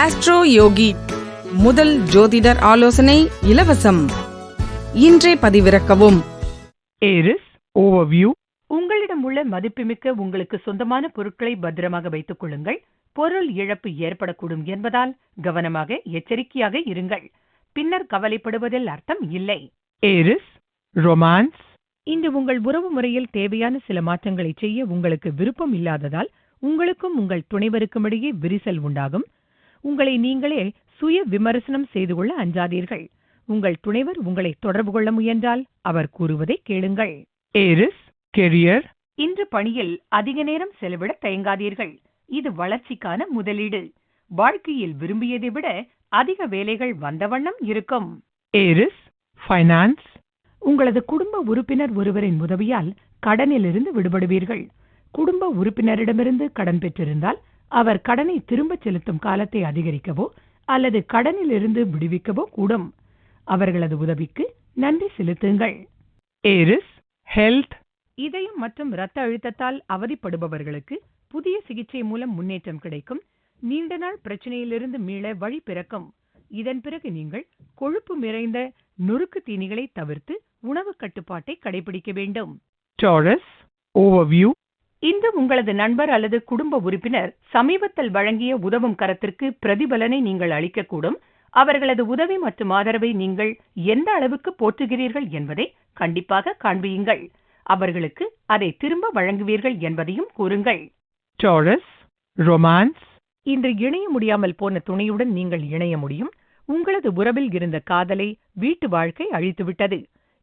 Astro யோகி முதல் ஜோதிடர் ஆலோசனை இலவசம். இன்றே பதிவிறக்கவும். ஏரிஸ் ஓவர்வியூ உங்களிடம் உள்ள மதிப்புமிக்க உங்களுக்கு சொந்தமான பொருட்களை பத்திரமாக வைத்துக் கொள்ளுங்கள். பொருள் இழப்பு ஏற்படக்கூடும் என்பதால் கவனமாக எச்சரிக்கையாக இருங்கள். பின்னர் கவலைப்படுவதில் அர்த்தம் இல்லை. ஏரிஸ் ரொமான்ஸ் இன்று உங்கள் உறவு முறையில் தேவையான சில மாற்றங்களை செய்ய உங்களுக்கு விருப்பம் இல்லாததால் உங்களுக்கும் உங்கள் துணைவருக்கும் இடையே விரிசல் உண்டாகும். உங்களை நீங்களே சுய விமர்சனம் செய்து கொள்ள அஞ்சாதீர்கள். உங்கள் துணைவர் உங்களை தொடர்பு கொள்ள முயன்றால் அவர் கூறுவதை கேளுங்கள். ஏரிஸ் கெரியர் இன்று பணியில் அதிக நேரம் செலவிட தயங்காதீர்கள். இது வளர்ச்சிக்கான முதலீடு. வாழ்க்கையில் விரும்பியதை விட அதிக வேலைகள் வந்த வண்ணம் இருக்கும். ஏரிஸ் ஃபைனான்ஸ் உங்களது குடும்ப உறுப்பினர் ஒருவரின் உதவியால் கடனிலிருந்து விடுபடுவீர்கள். குடும்ப உறுப்பினரிடமிருந்து கடன் பெற்றிருந்தால் அவர் கடனை திரும்பச் செலுத்தும் காலத்தை அதிகரிக்கவோ அல்லது கடனிலிருந்து விடுவிக்கவோ கூடும். அவர்களது உதவிக்கு நன்றி செலுத்துங்கள். ஏரிஸ் ஹெல்த் இதயம் மற்றும் இரத்த அழுத்தத்தால் அவதிப்படுபவர்களுக்கு புதிய சிகிச்சை மூலம் முன்னேற்றம் கிடைக்கும். நீண்ட நாள் பிரச்சனையிலிருந்து மீள வழி பிறக்கும். இதன் பிறகு நீங்கள் கொழுப்பு நிறைந்த நொறுக்கு தீனிகளை தவிர்த்து உணவு கட்டுப்பாட்டை கடைபிடிக்க வேண்டும். டாரஸ் ஓவர்வியூ இன்று உங்களது நண்பர் அல்லது குடும்ப உறுப்பினர் சமீபத்தில் வழங்கிய உதவும் கரத்திற்கு பிரதிபலனை நீங்கள் அளிக்கக்கூடும். அவர்களது உதவி மற்றும் ஆதரவை நீங்கள் எந்த அளவுக்கு போற்றுகிறீர்கள் என்பதை கண்டிப்பாக காண்பியுங்கள். அவர்களுக்கு அதை திரும்ப வழங்குவீர்கள் என்பதையும் கூறுங்கள். டாரஸ் ரொமான்ஸ் இன்று இணைய முடியாமல் போன துணையுடன் நீங்கள் இணைய முடியும். உங்களது உறவில் இருந்த காதலை வீட்டு வாழ்க்கை அழித்துவிட்டது.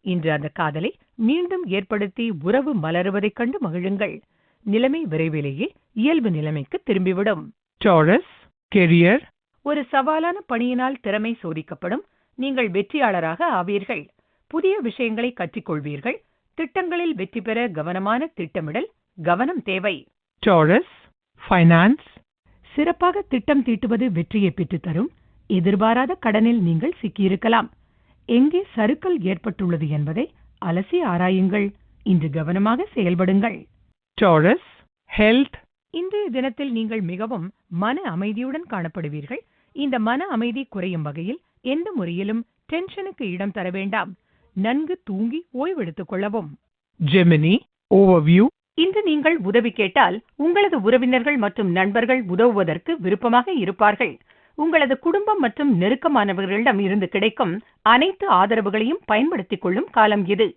இன்று அந்த காதலை மீண்டும் ஏற்படுத்தி உறவு மலருவதைக் கண்டு மகிழுங்கள். நிலைமை விரைவிலேயே இயல்பு நிலைமைக்கு திரும்பிவிடும். டாரஸ் கெரியர் ஒரு சவாலான பணியினால் திறமை சோதிக்கப்படும். நீங்கள் வெற்றியாளராக ஆவீர்கள். புதிய விஷயங்களை கற்றுக்கொள்வீர்கள். திட்டங்களில் வெற்றி பெற கவனமான திட்டமிடல் கவனம் தேவை. டாரஸ் ஃபைனான்ஸ் சிறப்பாக திட்டம் தீட்டுவது வெற்றியை பெற்றுத் தரும் எதிர்பாராத கடனில் நீங்கள் சிக்கியிருக்கலாம். எங்கே சறுக்கல் ஏற்பட்டுள்ளது என்பதை அலசி ஆராயுங்கள். இன்று கவனமாக செயல்படுங்கள். டாரஸ் ஹெல்த் இன்றைய தினத்தில் நீங்கள் மிகவும் மன அமைதியுடன் காணப்படுவீர்கள். இந்த மன அமைதி குறையும் வகையில் எந்த முறையிலும் டென்ஷனுக்கு இடம் தர வேண்டாம். நன்கு தூங்கி ஓய்வெடுத்துக் கொள்ளவும். ஜெமினி ஓவர்வியூ இன்று நீங்கள் உதவி கேட்டால் உங்களது உறவினர்கள் மற்றும் நண்பர்கள் உதவுவதற்கு விருப்பமாக இருப்பார்கள். உங்களது குடும்பம் மற்றும் நெருக்கமானவர்களிடம் இருந்து கிடைக்கும் அனைத்து ஆதரவுகளையும் பயன்படுத்திக் கொள்ளும் காலம் இது.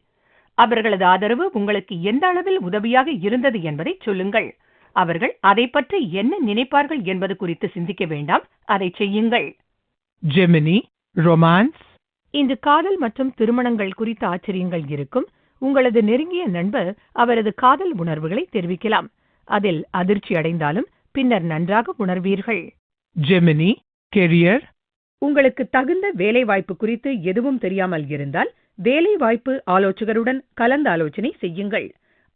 அவர்களது ஆதரவு உங்களுக்கு எந்த அளவில் உதவியாக இருந்தது என்பதை சொல்லுங்கள். அவர்கள் அதை பற்றி என்ன நினைப்பார்கள் என்பது குறித்து சிந்திக்க வேண்டாம். அதை செய்யுங்கள். ஜெமினி ரொமான்ஸ் இன்று காதல் மற்றும் திருமணங்கள் குறித்த ஆச்சரியங்கள் இருக்கும். உங்களது நெருங்கிய நண்பர் அவரது காதல் உணர்வுகளை தெரிவிக்கலாம். அதில் அதிர்ச்சி அடைந்தாலும் பின்னர் நன்றாக உணர்வீர்கள். ஜெமினி கெரியர் உங்களுக்கு தகுந்த வேலை வாய்ப்பு குறித்து எதுவும் தெரியாமல் இருந்தால் வேலை வாய்ப்பு ஆலோசகருடன் கலந்து ஆலோசனை செய்யுங்கள்.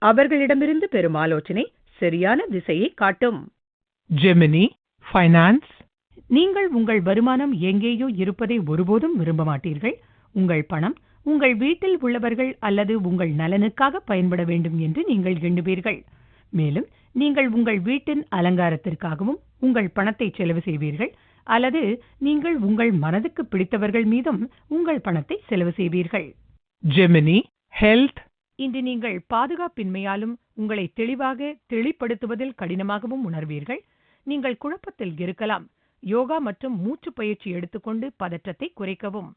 அவர்களிடமிருந்து பெறும் ஆலோசனை சரியான திசையை காட்டும். ஜெமினி ஃபைனான்ஸ் நீங்கள் உங்கள் வருமானம் எங்கேயோ இருப்பதை ஒருபோதும் விரும்ப மாட்டீர்கள். உங்கள் பணம் உங்கள் வீட்டில் உள்ளவர்கள் அல்லது உங்கள் நலனுக்காக பயன்பட வேண்டும் என்று நீங்கள் எண்ணுவீர்கள். மேலும் நீங்கள் உங்கள் வீட்டின் அலங்காரத்திற்காகவும் உங்கள் பணத்தை செலவு செய்வீர்கள். அல்லது நீங்கள் உங்கள் மனதுக்கு பிடித்தவர்கள் மீதும் உங்கள் பணத்தை செலவு செய்வீர்கள். ஜெமினி ஹெல்த் இன்று நீங்கள் பாதுகாப்பின்மையாலும் உங்களை தெளிவாக தெளிப்படுத்துவதில் கடினமாகவும் உணர்வீர்கள். நீங்கள் குழப்பத்தில் இருக்கலாம். யோகா மற்றும் மூச்சு பயிற்சி எடுத்துக்கொண்டு பதற்றத்தை குறைக்கவும்.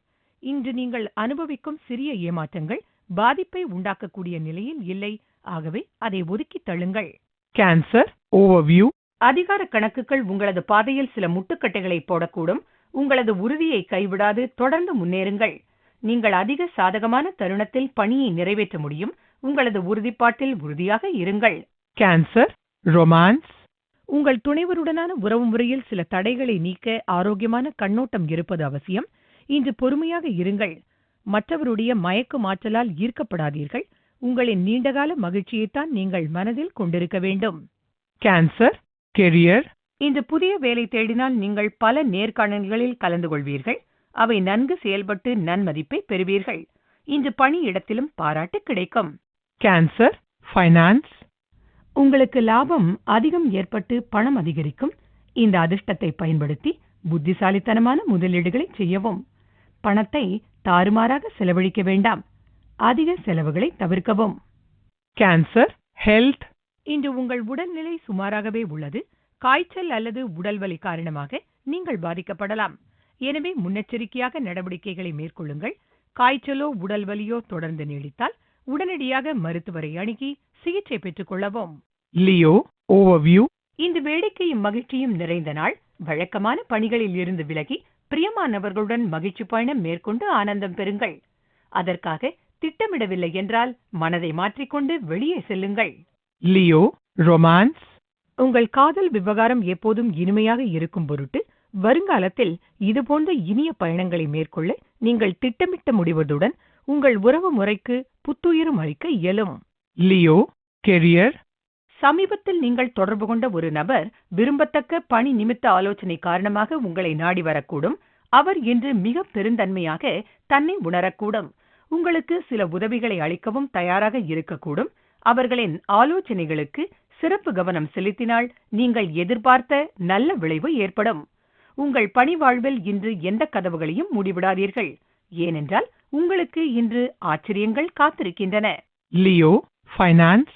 இன்று நீங்கள் அனுபவிக்கும் சிறிய ஏமாற்றங்கள் பாதிப்பை உண்டாக்கக்கூடிய நிலையில் இல்லை. ஆகவே அதை ஒதுக்கித் தள்ளுங்கள். கேன்சர் ஓவர்வியூ அதிகார கணக்குகள் உங்களது பாதையில் சில முட்டுக்கட்டைகளை போடக்கூடும். உங்களது உறுதியை கைவிடாது. தொடர்ந்து முன்னேறுங்கள். நீங்கள் அதிக சாதகமான தருணத்தில் பணியை நிறைவேற்ற முடியும். உங்களது உறுதிப்பாட்டில் உறுதியாக இருங்கள். கேன்சர் ரொமான்ஸ் உங்கள் துணைவருடனான உறவு முறையில் சில தடைகளை நீக்க ஆரோக்கியமான கண்ணோட்டம் இருப்பது அவசியம். இன்று பொறுமையாக இருங்கள். மற்றவருடைய மயக்கு மாற்றலால் ஈர்க்கப்படாதீர்கள். உங்களின் நீண்டகால மகிழ்ச்சியைத்தான் நீங்கள் மனதில் கொண்டிருக்க வேண்டும். கேன்சர் கெரியர் இன்று புதிய வேலை தேடினால் நீங்கள் பல நேர்காணல்களில் கலந்து கொள்வீர்கள். அவை நன்கு செயல்பட்டு நன்மதிப்பை பெறுவீர்கள். இன்று பணியிடத்திலும் பாராட்டு கிடைக்கும். கேன்சர் ஃபைனான்ஸ் உங்களுக்கு லாபம் அதிகம் ஏற்பட்டு பணம் அதிகரிக்கும். இந்த அதிர்ஷ்டத்தை பயன்படுத்தி புத்திசாலித்தனமான முதலீடுகளை செய்யவும். பணத்தை தாறுமாறாக செலவழிக்க வேண்டாம். அதிக செலவுகளை தவிர்க்கவும். Cancer, health, இன்று உங்கள் உடல்நிலை சுமாராகவே உள்ளது. காய்ச்சல் அல்லது உடல்வலி காரணமாக நீங்கள் பாதிக்கப்படலாம். எனவே முன்னெச்சரிக்கையாக நடவடிக்கைகளை மேற்கொள்ளுங்கள். காய்ச்சலோ உடல்வலியோ தொடர்ந்து நீடித்தால் உடனடியாக மருத்துவரை அணுகி சிகிச்சை பெற்றுக் கொள்ளவும். Leo, overview, இந்த வேடிக்கையும் மகிழ்ச்சியும் நிறைந்த நாள். வழக்கமான பணிகளில் இருந்து விலகி பிரியமானவர்களுடன் மகிழ்ச்சி பயணம் மேற்கொண்டு ஆனந்தம் பெறுங்கள். அதற்காக திட்டமிடவில்லை என்றால் மனதை மாற்றிக்கொண்டு வெளியே செல்லுங்கள். Leo, romance, உங்கள் காதல் விவகாரம் எப்போதும் இனிமையாக இருக்கும் பொருட்டு வருங்காலத்தில் இதுபோன்ற இனிய பயணங்களை மேற்கொள்ள நீங்கள் திட்டமிட்ட முடிவதுடன் உங்கள் உறவு முறைக்கு புத்துயிரும் அளிக்க இயலும். Leo, career, சமீபத்தில் நீங்கள் தொடர்பு கொண்ட ஒரு நபர் விரும்பத்தக்க பணி நிமித்த ஆலோசனை காரணமாக உங்களை நாடி வரக்கூடும். அவர் இன்று மிக பெருந்தன்மையாக தன்னை உணரக்கூடும். உங்களுக்கு சில உதவிகளை அளிக்கவும் தயாராக இருக்கக்கூடும். அவர்களின் ஆலோசனைகளுக்கு சிறப்பு கவனம் செலுத்தினால் நீங்கள் எதிர்பார்த்த நல்ல விளைவு ஏற்படும். உங்கள் பணி வாழ்வில் இன்று எந்த கதவுகளையும் மூடிவிடாதீர்கள். ஏனென்றால் உங்களுக்கு இன்று ஆச்சரியங்கள் காத்திருக்கின்றன. Leo, finance,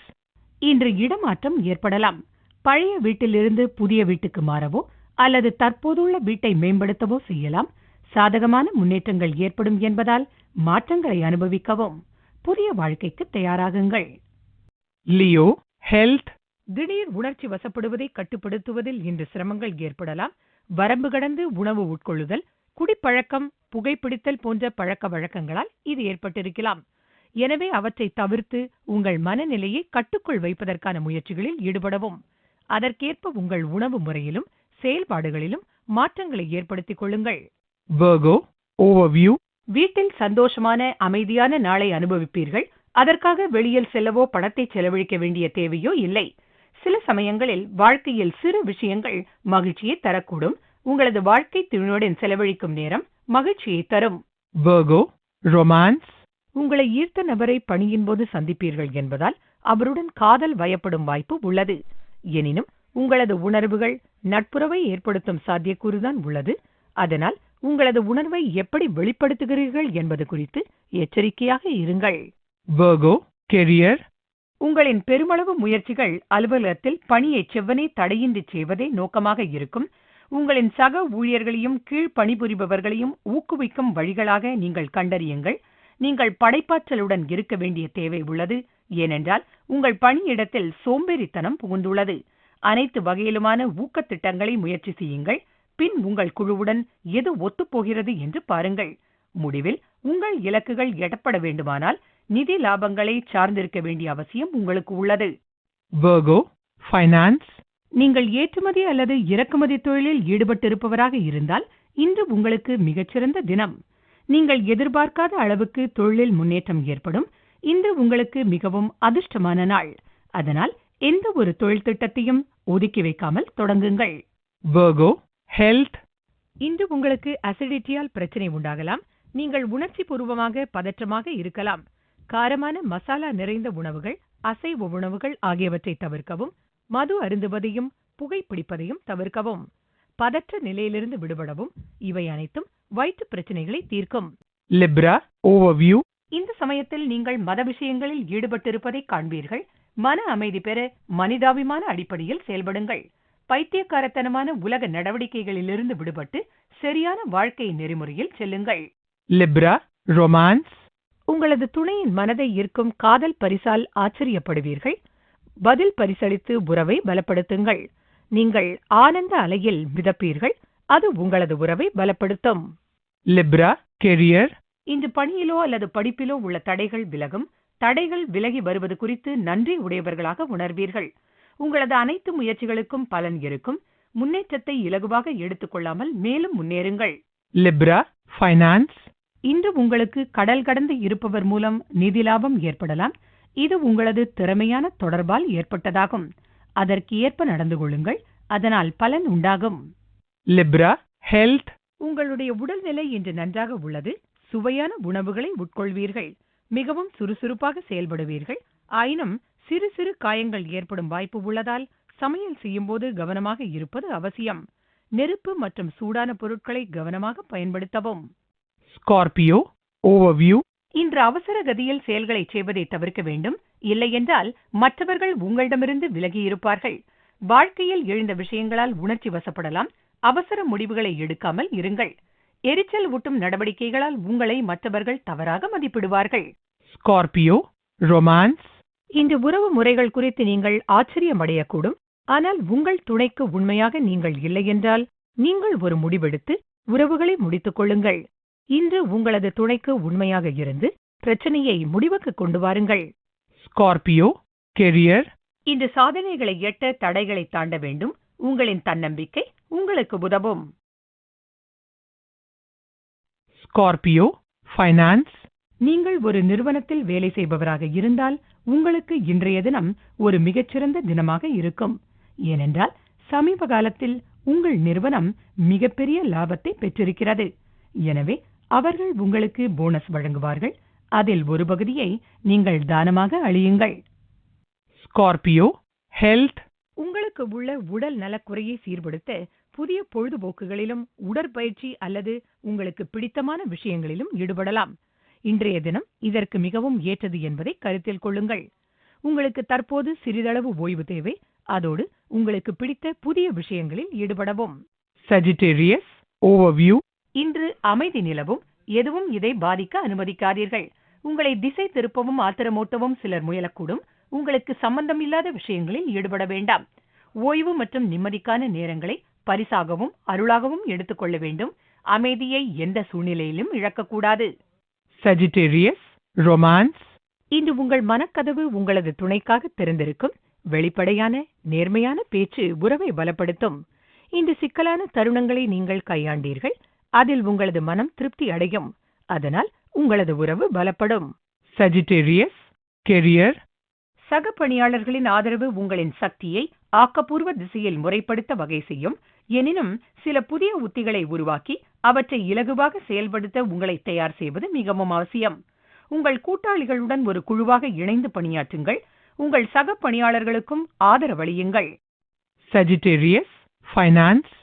இன்று இடமாற்றம் ஏற்படலாம். பழைய வீட்டிலிருந்து புதிய வீட்டுக்கு மாறவோ அல்லது தற்போதுள்ள வீட்டை மேம்படுத்தவோ செய்யலாம். சாதகமான முன்னேற்றங்கள் ஏற்படும் என்பதால் மாற்றங்களை அனுபவிக்கவும். புதிய வாழ்க்கைக்கு தயாராகுங்கள். Leo, health, திடீர் உணர்ச்சி வசப்படுவதை கட்டுப்படுத்துவதில் இன்று சிரமங்கள் ஏற்படலாம். வரம்பு கடந்து உணவு உட்கொள்ளுதல் குடிப்பழக்கம் புகைப்பிடித்தல் போன்ற பழக்க வழக்கங்களால் இது ஏற்பட்டிருக்கலாம். எனவே அவற்றை தவிர்த்து உங்கள் மனநிலையை கட்டுக்குள் வைப்பதற்கான முயற்சிகளில் ஈடுபடவும். அதற்கேற்ப உங்கள் உணவு முறையிலும் செயல்பாடுகளிலும் மாற்றங்களை ஏற்படுத்திக் கொள்ளுங்கள். வீட்டில் சந்தோஷமான அமைதியான நாளை அனுபவிப்பீர்கள். அதற்காக வெளியில் செல்லவோ பணத்தை செலவழிக்க வேண்டிய தேவையோ இல்லை. சில சமயங்களில் வாழ்க்கையில் சிறு விஷயங்கள் மகிழ்ச்சியை தரக்கூடும். உங்களது வாழ்க்கை துணையுடன் செலவழிக்கும் நேரம் மகிழ்ச்சியை தரும். Virgo, romance, உங்களை ஈர்த்த நபரை பணியின் போது சந்திப்பீர்கள் என்பதால் அவருடன் காதல் வயப்படும் வாய்ப்பு உள்ளது. எனினும் உங்களது உணர்வுகள் நட்புறவை ஏற்படுத்தும் சாத்தியக்கூறுதான் உள்ளது. அதனால் உங்களது உணர்வை எப்படி வெளிப்படுத்துகிறீர்கள் என்பது குறித்து எச்சரிக்கையாக இருங்கள். Virgo, கெரியர் உங்களின் பெருமளவு முயற்சிகள் அலுவலகத்தில் பணியை செவ்வனே தடையின்றி செய்வதே நோக்கமாக இருக்கும். உங்களின் சக ஊழியர்களையும் கீழ் பணிபுரிபவர்களையும் ஊக்குவிக்கும் வழிகளாக நீங்கள் கண்டறியுங்கள். நீங்கள் படைப்பாற்றலுடன் இருக்க வேண்டிய தேவை உள்ளது. ஏனென்றால் உங்கள் பணியிடத்தில் சோம்பேறித்தனம் புகுந்துள்ளது. அனைத்து வகையிலுமான ஊக்கத் திட்டங்களை முயற்சி செய்யுங்கள். பின் உங்கள் குழுவுடன் எது ஒத்துப்போகிறது என்று பாருங்கள். முடிவில் உங்கள் இலக்குகள் எட்டப்பட வேண்டுமானால் நிதி லாபங்களை சார்ந்திருக்க வேண்டிய அவசியம் உங்களுக்கு உள்ளது. Virgo, finance, நீங்கள் ஏற்றுமதி அல்லது இறக்குமதி தொழிலில் ஈடுபட்டிருப்பவராக இருந்தால் இன்று உங்களுக்கு மிகச்சிறந்த தினம். நீங்கள் எதிர்பார்க்காத அளவுக்கு தொழிலில் முன்னேற்றம் ஏற்படும். இன்று உங்களுக்கு மிகவும் அதிர்ஷ்டமான நாள். அதனால் எந்த ஒரு தொழில் திட்டத்தையும் ஒதுக்கி வைக்காமல் தொடங்குங்கள். Virgo, health, இன்று உங்களுக்கு அசிடிட்டியால் பிரச்சனை உண்டாகலாம். நீங்கள் உணர்ச்சி பூர்வமாக பதற்றமாக இருக்கலாம். காரமான மசாலா நிறைந்த உணவுகள் அசைவ உணவுகள் ஆகியவற்றை தவிர்க்கவும் மது அருந்துவதையும் புகைப்பிடிப்பதையும் தவிர்க்கவும் பதற்ற நிலையிலிருந்து விடுபடவும் இவை அனைத்தும் வயிற்று பிரச்சனைகளை தீர்க்கும். Libra, overview, இந்த சமயத்தில் நீங்கள் மத விஷயங்களில் ஈடுபட்டிருப்பதை காண்பீர்கள். மன அமைதி பெற மனிதாபிமான அடிப்படையில் செயல்படுங்கள். பைத்தியக்காரத்தனமான உலக நடவடிக்கைகளிலிருந்து விடுபட்டு சரியான வாழ்க்கை நெறிமுறையில் செல்லுங்கள். Libra, romance, உங்களது துணையின் மனதை ஈர்க்கும் காதல் பரிசால் ஆச்சரியப்படுவீர்கள். பதில் பரிசளித்து உறவை பலப்படுத்துங்கள். நீங்கள் ஆனந்த அலையில் மிதப்பீர்கள். அது உங்களது உறவை பலப்படுத்தும். Libra, career, இன்று பணியிலோ அல்லது படிப்பிலோ உள்ள தடைகள் விலகும். தடைகள் விலகி வருவது குறித்து நன்றி உடையவர்களாக உணர்வீர்கள். உங்களது அனைத்து முயற்சிகளுக்கும் பலன் இருக்கும். முன்னேற்றத்தை இலகுவாக எடுத்துக்கொள்ளாமல் மேலும் முன்னேறுங்கள். Libra, finance, இன்று உங்களுக்கு கடல் கடந்து இருப்பவர் மூலம் நிதி லாபம் ஏற்படலாம். இது உங்களது திறமையான தொடர்பால் ஏற்பட்டதாகும். அதற்கு ஏற்ப நடந்து கொள்ளுங்கள். அதனால் பலன் உண்டாகும். Libra, health, உங்களுடைய உடல்நிலை இன்று நன்றாக உள்ளது. சுவையான உணவுகளை உட்கொள்வீர்கள். மிகவும் சுறுசுறுப்பாக செயல்படுவீர்கள். ஆயினும் சிறு சிறு காயங்கள் ஏற்படும் வாய்ப்பு உள்ளதால் சமையல் செய்யும்போது கவனமாக இருப்பது அவசியம். நெருப்பு மற்றும் சூடான பொருட்களை கவனமாக பயன்படுத்தவும். Scorpio. Overview. இன்று அவசர கதியில் செயல்களை செய்வதை தவிர்க்க வேண்டும் இல்லையென்றால் மற்றவர்கள் உங்களிடமிருந்து விலகி இருப்பார்கள் வாழ்க்கையில் எழுந்த விஷயங்களால் உணர்ச்சி வசப்படலாம் அவசர முடிவுகளை எடுக்காமல் இருங்கள் எரிச்சல் ஊட்டும் நடவடிக்கைகளால் உங்களை மற்றவர்கள் தவறாக மதிப்பிடுவார்கள் Scorpio. Romance. இந்த உறவு முறைகள் குறித்து நீங்கள் ஆச்சரியமடையக்கூடும் ஆனால் உங்கள் துணைக்கு உண்மையாக நீங்கள் இல்லையென்றால் நீங்கள் ஒரு முடிவெடுத்து உறவுகளை முடித்துக் கொள்ளுங்கள் இன்று உங்களது துணைக்கு உண்மையாக இருந்து பிரச்சனையை முடிவுக்கு கொண்டு வாருங்கள் Scorpio. Career. இந்த சாதனைகளை எட்ட தடைகளை தாண்ட வேண்டும் உங்களின் தன்னம்பிக்கை உங்களுக்கு உதவும் Scorpio. Finance. நீங்கள் ஒரு நிறுவனத்தில் வேலை செய்பவராக இருந்தால் உங்களுக்கு இன்றைய தினம் ஒரு மிகச்சிறந்த தினமாக இருக்கும் ஏனென்றால் சமீப காலத்தில் உங்கள் நிறுவனம் மிகப்பெரிய லாபத்தை பெற்றிருக்கிறது எனவே அவர்கள் உங்களுக்கு போனஸ் வழங்குவார்கள் அதில் ஒரு பகுதியை நீங்கள் தானமாக அளியுங்கள் Scorpio. Health. உங்களுக்கு உள்ள உடல் நலக்குறையை சீர்படுத்த புதிய பொழுதுபோக்குகளிலும் உடற்பயிற்சி அல்லது உங்களுக்கு பிடித்தமான விஷயங்களிலும் ஈடுபடலாம் இன்றைய தினம் இதற்கு மிகவும் ஏற்றது என்பதை கருத்தில் கொள்ளுங்கள் உங்களுக்கு தற்போது சிறிதளவு ஓய்வு தேவை அதோடு உங்களுக்கு பிடித்த புதிய விஷயங்களில் ஈடுபடவும் Sagittarius. Overview. இன்று அமைதி நிலவும் எதுவும் இதை பாதிக்க அனுமதிக்காதீர்கள். உங்களை திசை திருப்பவும் ஆத்திரமூட்டவும் சிலர் முயலக்கூடும். உங்களுக்கு சம்பந்தமில்லாத விஷயங்களில் ஈடுபட வேண்டாம். ஓய்வு மற்றும் நிம்மதிக்கான நேரங்களை பரிசாகவும் அருளாகவும் எடுத்துக்கொள்ள வேண்டும். அமைதியை எந்த சூழ்நிலையிலும் இழக்கக்கூடாது. Sagittarius. Romance. இன்று உங்கள் மனக்கதவு உங்களது துணைக்காக திறந்திருக்கும். வெளிப்படையான நேர்மையான பேச்சு உறவை பலப்படுத்தும். இந்த சிக்கலான தருணங்களை நீங்கள் கையாண்டீர்கள். அதில் உங்களது மனம் திருப்தி அடையும். அதனால் உங்களது உறவு பலப்படும். சஜிடேரியஸ் கெரியர் சக பணியாளர்களின் ஆதரவு உங்களின் சக்தியை ஆக்கப்பூர்வ திசையில் முறைப்படுத்த வகை செய்யும். எனினும் சில புதிய உத்திகளை உருவாக்கி அவற்றை இலகுவாக செயல்படுத்த உங்களை தயார் செய்வது மிகவும் அவசியம். உங்கள் கூட்டாளிகளுடன் ஒரு குழுவாக இணைந்து பணியாற்றுங்கள். உங்கள் சக பணியாளர்களுக்கும் ஆதரவளியுங்கள். சஜிடேரியஸ் ஃபைனான்ஸ்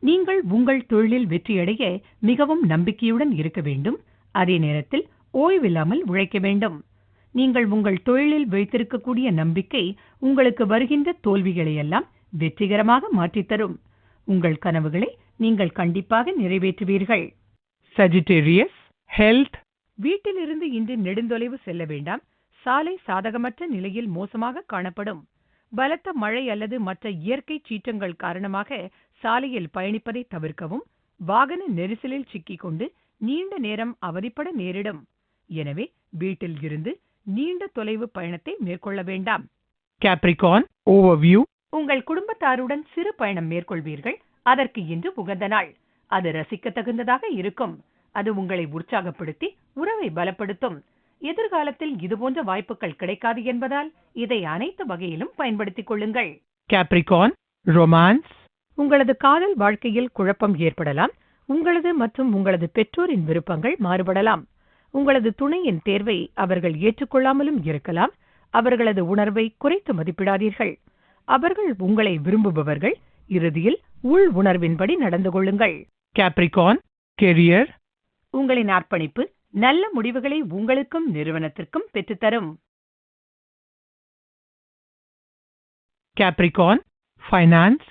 நீங்கள் உங்கள் தொழிலில் வெற்றியடைய மிகவும் நம்பிக்கையுடன் இருக்க வேண்டும். அதே நேரத்தில் ஓய்வில்லாமல் உழைக்க வேண்டும். நீங்கள் உங்கள் தொழிலில் வைத்திருக்கக்கூடிய நம்பிக்கை உங்களுக்கு வருகின்ற தோல்விகளை எல்லாம் வெற்றிகரமாக மாற்றித் தரும் உங்கள் கனவுகளை நீங்கள் கண்டிப்பாக நிறைவேற்றுவீர்கள். Sagittarius. Health. வீட்டிலிருந்து இன்று நெடுந்தொலைவு செல்ல வேண்டாம். சாலை சாதகமற்ற நிலையில் மோசமாக காணப்படும். பலத்த மழை அல்லது மற்ற இயற்கை சீற்றங்கள் காரணமாக சாலையில் பயணிப்பதை தவிர்க்கவும் வாகன நெரிசலில் சிக்கிக்கொண்டு நீண்ட நேரம் அவதிப்பட நேரிடும் எனவே வீட்டில் இருந்து நீண்ட தொலைவு பயணத்தை மேற்கொள்ள வேண்டாம் Capricorn. Overview. உங்கள் குடும்பத்தாருடன் சிறு பயணம் மேற்கொள்வீர்கள் அதற்கு இன்று உகந்த நாள் அது ரசிக்கத்தகுந்ததாக இருக்கும் அது உங்களை உற்சாகப்படுத்தி உறவை பலப்படுத்தும் எதிர்காலத்தில் இதுபோன்ற வாய்ப்புகள் கிடைக்காது என்பதால் இதை அனைத்து வகையிலும் பயன்படுத்திக் கொள்ளுங்கள் Capricorn. Romance. உங்களது காதல் வாழ்க்கையில் குழப்பம் ஏற்படலாம் உங்களது மற்றும் உங்களது பெற்றோரின் விருப்பங்கள் மாறுபடலாம் உங்களது துணையின் தேர்வை அவர்கள் ஏற்றுக்கொள்ளாமலும் இருக்கலாம் அவர்களது உணர்வை குறைத்து மதிப்பிடாதீர்கள் அவர்கள் உங்களை விரும்புபவர்கள் இறுதியில் உள் உணர்வின்படி நடந்து கொள்ளுங்கள் Capricorn. Career. உங்களின் அர்ப்பணிப்பு நல்ல முடிவுகளை உங்களுக்கும் நிறுவனத்திற்கும் பெற்றுத்தரும் Capricorn. Finance.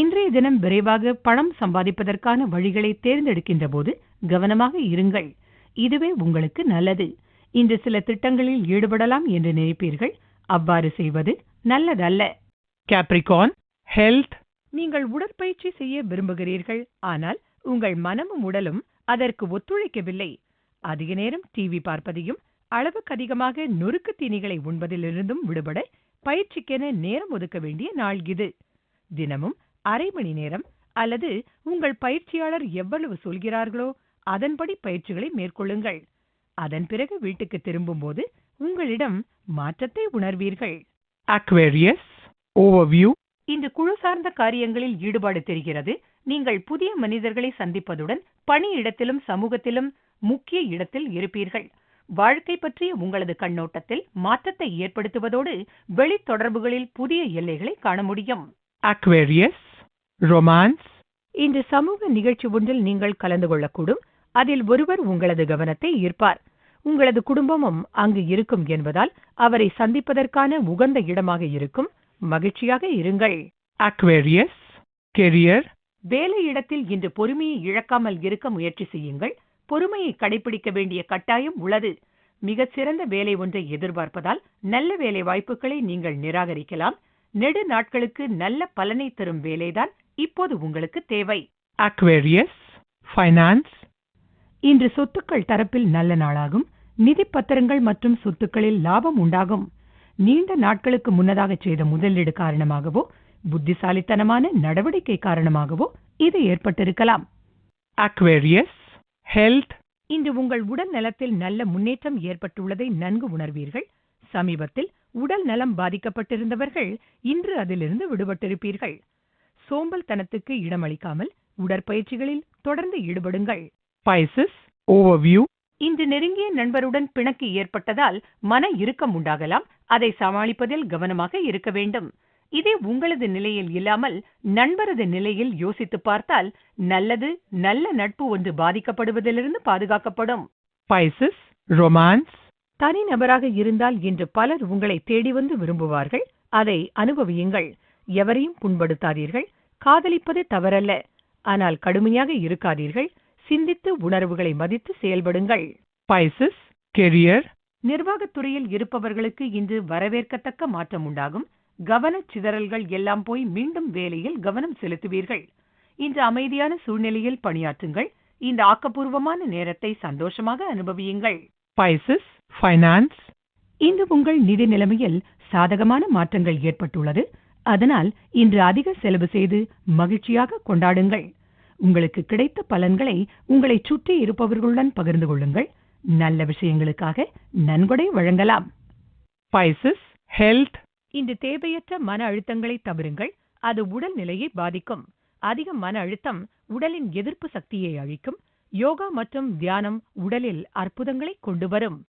இன்றைய தினம் விரைவாக பணம் சம்பாதிப்பதற்கான வழிகளை தேர்ந்தெடுக்கின்ற போது கவனமாக இருங்கள். இதுவே உங்களுக்கு நல்லது. இன்று சில திட்டங்களில் ஈடுபடலாம் என்று நினைப்பீர்கள். அவ்வாறு செய்வது நல்லதல்ல. Capricorn. Health. நீங்கள் உடற்பயிற்சி செய்ய விரும்புகிறீர்கள். ஆனால் உங்கள் மனமும் உடலும் அதற்கு ஒத்துழைக்கவில்லை. அதிக நேரம் டிவி பார்ப்பதையும் அளவுக்கு அதிகமாக நொறுக்கு தீனிகளை உண்பதிலிருந்தும் விடுபட பயிற்சிக்கென நேரம் ஒதுக்க வேண்டிய நாள் இது. தினமும் அரை மணி நேரம் அல்லது உங்கள் பயிற்சியாளர் எவ்வளவு சொல்கிறார்களோ அதன்படி பயிற்சிகளை மேற்கொள்ளுங்கள் அதன் பிறகு வீட்டுக்கு திரும்பும்போது உங்களிடம் மாற்றத்தை உணர்வீர்கள் Aquarius. Overview. இந்த குழு சார்ந்த காரியங்களில் ஈடுபாடு தெரிகிறது நீங்கள் புதிய மனிதர்களை சந்திப்பதுடன் பணியிடத்திலும் சமூகத்திலும் முக்கிய இடத்தில் இருப்பீர்கள் வாழ்க்கை பற்றிய உங்களது கண்ணோட்டத்தில் மாற்றத்தை ஏற்படுத்துவதோடு வெளித் தொடர்புகளில் புதிய எல்லைகளை காண முடியும் Aquarius. Romance. இன்று சமூக நிகழ்ச்சி ஒன்றில் நீங்கள் கலந்து கொள்ளக்கூடும். அதில் ஒருவர் உங்களது கவனத்தை ஈர்ப்பார். உங்களது குடும்பமும் அங்கு இருக்கும் என்பதால் அவரை சந்திப்பதற்கான உகந்த இடமாக இருக்கும். மகிழ்ச்சியாக இருங்கள். Aquarius, career, வேலை இடத்தில் இன்று பொறுமையை இழக்காமல் இருக்க முயற்சி செய்யுங்கள். பொறுமையை கடைபிடிக்க வேண்டிய கட்டாயம் உள்ளது. மிகச் சிறந்த வேலை ஒன்றை எதிர்பார்ப்பதால் நல்ல வேலை வாய்ப்புகளை நீங்கள் நிராகரிக்கலாம். நெடு நாட்களுக்கு நல்ல பலனை தரும் வேலைதான் இப்போது உங்களுக்கு தேவை. Aquarius, finance, இன்று சொத்துக்கள் தரப்பில் நல்ல நாளாகும். நிதி பத்திரங்கள் மற்றும் சொத்துக்களில் லாபம் உண்டாகும். நீண்ட நாட்களுக்கு முன்னதாக செய்த முதலீடு காரணமாகவோ புத்திசாலித்தனமான நடவடிக்கை காரணமாகவோ இது ஏற்பட்டிருக்கலாம். Aquarius, health, இன்று உங்கள் உடல் நலத்தில் நல்ல முன்னேற்றம் ஏற்பட்டுள்ளதை நன்கு உணர்வீர்கள். சமீபத்தில் உடல் நலம் பாதிக்கப்பட்டிருந்தவர்கள் இன்று அதிலிருந்து விடுபட்டிருப்பீர்கள். சோம்பல்தனத்துக்கு இடமளிக்காமல் உடற்பயிற்சிகளில் தொடர்ந்து ஈடுபடுங்கள். Pisces, overview, இன்று நெருங்கிய நண்பருடன் பிணக்கு ஏற்பட்டதால் மன இறுக்கம் உண்டாகலாம். அதை சமாளிப்பதில் கவனமாக இருக்க வேண்டும். இதே உங்களது நிலையில் இல்லாமல் நண்பரது நிலையில் யோசித்து பார்த்தால் நல்லது நல்ல நட்பு ஒன்று பாதிக்கப்படுவதிலிருந்து பாதுகாக்கப்படும். Pisces, romance, தனிநபராக இருந்தால் இன்று பலர் உங்களை தேடி வந்து விரும்புவார்கள். அதை அனுபவியுங்கள். எவரையும் புண்படுத்தாதீர்கள். காதலிப்பது தவறல்ல. ஆனால் கடுமையாக இருக்காதீர்கள். சிந்தித்து உணர்வுகளை மதித்து செயல்படுங்கள். Pisces, career, நிர்வாகத்துறையில் இருப்பவர்களுக்கு இன்று வரவேற்கத்தக்க மாற்றம் உண்டாகும். கவனச் சிதறல்கள் எல்லாம் போய் மீண்டும் வேலையில் கவனம் செலுத்துவீர்கள். இன்று அமைதியான சூழ்நிலையில் பணியாற்றுங்கள். இந்த ஆக்கப்பூர்வமான நேரத்தை சந்தோஷமாக அனுபவியுங்கள். Pisces, finance, இன்று உங்கள் நிதி நிலைமையில் சாதகமான மாற்றங்கள் ஏற்பட்டுள்ளது. அதனால் இன்று அதிக செலவு செய்து மகிழ்ச்சியாக கொண்டாடுங்கள். உங்களுக்கு கிடைத்த பலன்களை உங்களை சுற்றி இருப்பவர்களுடன் பகிர்ந்து கொள்ளுங்கள். நல்ல விஷயங்களுக்காக நன்கொடை வழங்கலாம். Pisces, health, இன்று தேவையற்ற மன அழுத்தங்களை தவிருங்கள். அது உடல் நிலையை பாதிக்கும். அதிக மன அழுத்தம் உடலின் எதிர்ப்பு சக்தியை அழிக்கும். யோகா மற்றும் தியானம் உடலில் அற்புதங்களை கொண்டு வரும்.